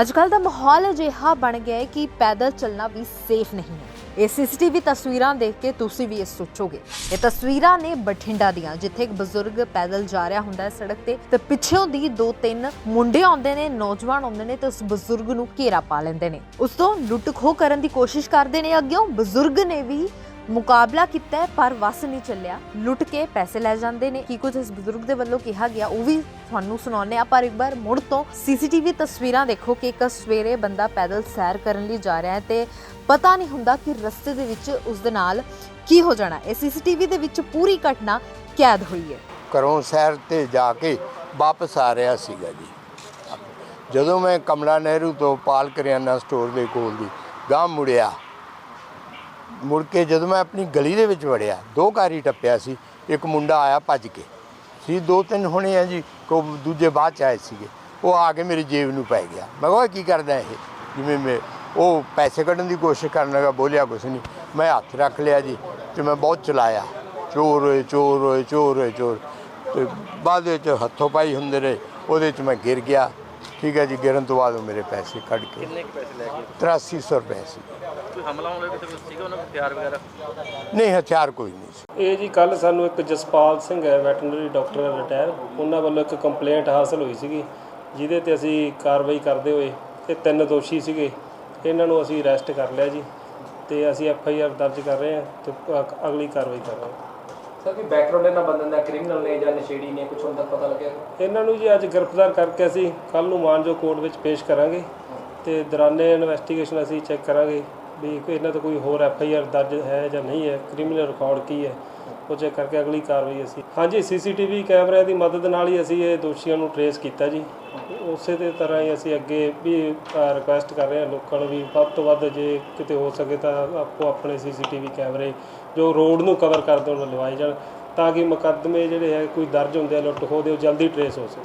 ਅੱਜ ਕੱਲ ਦਾ ਮਾਹੌਲ ਅਜਿਹਾ ਬਣ ਗਿਆ ਹੈ ਕਿ ਪੈਦਲ ਚੱਲਣਾ ਵੀ ਸੇਫ ਨਹੀਂ ਹੈ। ਇਹ ਸੀਸੀਟੀਵੀ ਤਸਵੀਰਾਂ ਦੇਖ ਕੇ ਤੁਸੀਂ ਵੀ ਇਹ ਸੋਚੋਗੇ। ਇਹ ਤਸਵੀਰਾਂ ਨੇ ਬਠਿੰਡਾ ਦੀਆਂ, ਜਿੱਥੇ ਇੱਕ ਬਜ਼ੁਰਗ ਪੈਦਲ ਜਾ ਰਿਹਾ ਹੁੰਦਾ ਹੈ ਸੜਕ ਤੇ ਤੇ ਪਿੱਛੋਂ ਦੀ ਦੋ ਤਿੰਨ ਮੁੰਡੇ ਆਉਂਦੇ ਨੇ, ਨੌਜਵਾਨ ਆਉਂਦੇ ਨੇ ਤੇ ਉਸ ਬਜ਼ੁਰਗ ਨੂੰ ਘੇਰਾ ਪਾ ਲੈਂਦੇ ਨੇ। ਉਸ ਤੋਂ ਲੁੱਟ ਖੋਹ ਕਰਨ ਦੀ ਕੋਸ਼ਿਸ਼ ਕਰਦੇ ਨੇ। ਅੱਗਿਓਂ ਬਜ਼ੁਰਗ ਨੇ ਵੀ ਮੁਕਾਬਲਾ ਕੀਤਾ ਪਰ ਵਸ ਨਹੀਂ ਚੱਲਿਆ। ਲੁੱਟ ਕੇ ਪੈਸੇ ਲੈ ਜਾਂਦੇ ਨੇ। ਕੀ ਕੁਝ ਇਸ ਬਜ਼ੁਰਗ ਦੇ ਵੱਲੋਂ ਕਿਹਾ ਗਿਆ, ਉਹ ਵੀ ਤੁਹਾਨੂੰ ਸੁਣਾਉਂਦੇ ਆ ਪਰ ਇੱਕ ਵਾਰ ਮੁੜ ਤੋਂ ਸੀਸੀਟੀਵੀ ਤਸਵੀਰਾਂ ਦੇਖੋ ਕਿ ਇੱਕ ਸਵੇਰੇ ਬੰਦਾ ਪੈਦਲ ਸੈਰ ਕਰਨ ਲਈ ਜਾ ਰਿਹਾ ਹੈ ਤੇ ਪਤਾ ਨਹੀਂ ਹੁੰਦਾ ਕਿ ਰਸਤੇ ਦੇ ਵਿੱਚ ਉਸ ਦੇ ਨਾਲ ਕੀ ਹੋ ਜਾਣਾ। ਇਹ ਸੀਸੀਟੀਵੀ ਦੇ ਵਿੱਚ ਪੂਰੀ ਘਟਨਾ ਕੈਦ ਹੋਈ ਹੈ। ਘਰੋਂ ਸੈਰ ਤੇ ਜਾ ਕੇ ਵਾਪਸ ਆ ਰਿਹਾ ਸੀਗਾ ਜੀ। ਜਦੋਂ ਮੈਂ ਕਮਲਾ ਨਹਿਰੂ ਤੋਂ ਪਾਲ ਕਰਿਆਨਾ ਸਟੋਰ ਦੇ ਕੋਲ ਦੀ ਗਾਂਹ ਮੁੜਿਆ ਮੁੜ ਕੇ ਜਦੋਂ ਮੈਂ ਆਪਣੀ ਗਲੀ ਦੇ ਵਿੱਚ ਵੜਿਆ, ਦੋ ਘਰ ਹੀ ਟੱਪਿਆ ਸੀ, ਇੱਕ ਮੁੰਡਾ ਆਇਆ ਭੱਜ ਕੇ। ਸੀ ਦੋ ਤਿੰਨ ਹੋਣੇ ਆ ਜੀ, ਕੋ ਦੂਜੇ ਬਾਅਦ ਚ ਆਏ ਸੀਗੇ। ਉਹ ਆ ਕੇ ਮੇਰੀ ਜੇਬ ਨੂੰ ਪੈ ਗਿਆ। ਮੈਂ ਕਿਹਾ ਕੀ ਕਰਦਾ ਇਹ? ਜਿਵੇਂ ਮੈਂ, ਉਹ ਪੈਸੇ ਕੱਢਣ ਦੀ ਕੋਸ਼ਿਸ਼ ਕਰਨ ਲੱਗਾ, ਬੋਲਿਆ ਕੁਛ ਨਹੀਂ ਮੈਂ ਹੱਥ ਰੱਖ ਲਿਆ ਜੀ ਤੇ ਮੈਂ ਬਹੁਤ ਚਲਾਇਆ। ਚੋਰ ਹੋਏ ਚੋਰ ਹੋਏ ਚੋਰ ਹੋਏ ਚੋਰ। ਤੇ ਬਾਅਦ ਵਿੱਚ ਹੱਥੋਂ ਪਾਈ ਹੁੰਦੇ ਰਹੇ, ਉਹਦੇ ਚ ਮੈਂ ਗਿਰ ਗਿਆ। ਠੀਕ ਹੈ ਜੀ ਗਿਰਨ ਤੋਂ ਬਾਅਦ ਉਹ ਮੇਰੇ ਪੈਸੇ ਕੱਢ ਕੇ ਕਿੰਨੇ ਕੁ ਪੈਸੇ ਲੈ ਗਏ? 8300 ਰੁਪਏ ਸੀ। ਕੋਈ ਹਮਲਾ ਹੋਣ ਲੱਗਾ ਕਿਸੇ ਕੋਲ ਸੀਗਾ ਉਹਨਾਂ ਕੋਲ ਹਥਿਆਰ ਵਗੈਰਾ? ਨਹੀਂ ਹਥਿਆਰ ਕੋਈ ਨਹੀਂ ਸੀ। ਇਹ ਜੀ ਕੱਲ ਸਾਨੂੰ ਇੱਕ ਜਸਪਾਲ ਸਿੰਘ ਹੈ ਵੈਟਰਨਰੀ ਡਾਕਟਰ ਰਿਟਾਇਰ। ਉਹਨਾਂ ਵੱਲੋਂ ਇੱਕ ਕੰਪਲੇਂਟ ਹਾਸਲ ਹੋਈ ਸੀਗੀ ਜਿਹਦੇ ਤੇ ਅਸੀਂ ਕਾਰਵਾਈ ਕਰਦੇ ਹੋਏ ਇਹ ਤਿੰਨ ਦੋਸ਼ੀ ਸੀਗੇ। ਇਹਨਾਂ ਨੂੰ ਅਸੀਂ ਅਰੈਸਟ ਕਰ ਲਿਆ ਜੀ ਤੇ ਅਸੀਂ ਐਫ ਆਈ ਆਰ ਦਰਜ ਕਰ ਰਹੇ ਹਾਂ ਤੇ ਅ- ਅਗਲੀ ਕਾਰਵਾਈ ਕਰ ਰਹੇ ਹਾਂ। ਸਰ ਕੀ ਬੈਕਗ੍ਰਾਉਂਡ ਇਹਨਾਂ ਬੰਦਿਆਂ ਦਾ ਕ੍ਰਿਮੀਨਲ ਨੇ ਜਾਂ ਨਸ਼ੇੜੀ ਨੇ ਕੁਝ ਹੁਣ ਤੱਕ ਪਤਾ ਲੱਗਿਆ ਇਹਨਾਂ ਨੂੰ ਜੀ ਅੱਜ ਗ੍ਰਿਫਤਾਰ ਕਰਕੇ ਅਸੀਂ ਕੱਲ ਨੂੰ ਮਾਨਜੋ ਕੋਰਟ ਵਿੱਚ ਪੇਸ਼ ਕਰਾਂਗੇ ਤੇ ਦੌਰਾਨੇ ਇਨਵੈਸਟੀਗੇਸ਼ਨ ਅਸੀਂ ਚੈੱਕ ਕਰਾਂਗੇ ਵੀ ਕੋਈ ਇਹਨਾਂ ਤੋਂ ਕੋਈ ਹੋਰ ਐਫ ਆਈ ਆਰ ਦਰਜ ਹੈ ਜਾਂ ਨਹੀਂ ਹੈ ਕ੍ਰਿਮੀਨਲ ਰਿਕਾਰਡ ਕੀ ਹੈ। ਉਹ ਚੈੱਕ ਕਰਕੇ ਅਗਲੀ ਕਾਰਵਾਈ ਅਸੀਂ ਹਾਂਜੀ, ਸੀਸੀਟੀਵੀ ਕੈਮਰਿਆਂ ਦੀ ਮਦਦ ਨਾਲ ਹੀ ਅਸੀਂ ਇਹ ਦੋਸ਼ੀਆਂ ਨੂੰ ਟਰੇਸ ਕੀਤਾ ਜੀ। ਉਸੇ ਦੇ ਤਰ੍ਹਾਂ ਹੀ ਅਸੀਂ ਅੱਗੇ ਵੀ ਰਿਕੁਐਸਟ ਕਰ ਰਹੇ ਹਾਂ ਲੋਕਾਂ ਨੂੰ ਵੀ ਵੱਧ ਤੋਂ ਵੱਧ ਜੇ ਕਿਤੇ ਹੋ ਸਕੇ ਤਾਂ ਆਪੋ ਆਪਣੇ ਸੀਸੀਟੀਵੀ ਕੈਮਰੇ ਜੋ ਰੋਡ ਨੂੰ ਕਵਰ ਕਰਦੇ ਉਹਨਾਂ ਲਵਾਏ ਜਾਣ ਤਾਂ ਕਿ ਮੁਕੱਦਮੇ ਜਿਹੜੇ ਹੈ, ਕੋਈ ਦਰਜ ਹੁੰਦੇ ਆ ਲੁੱਟ ਖੋਹ ਦੇ, ਉਹ ਜਲਦੀ ਟਰੇਸ ਹੋ ਸਕੇ।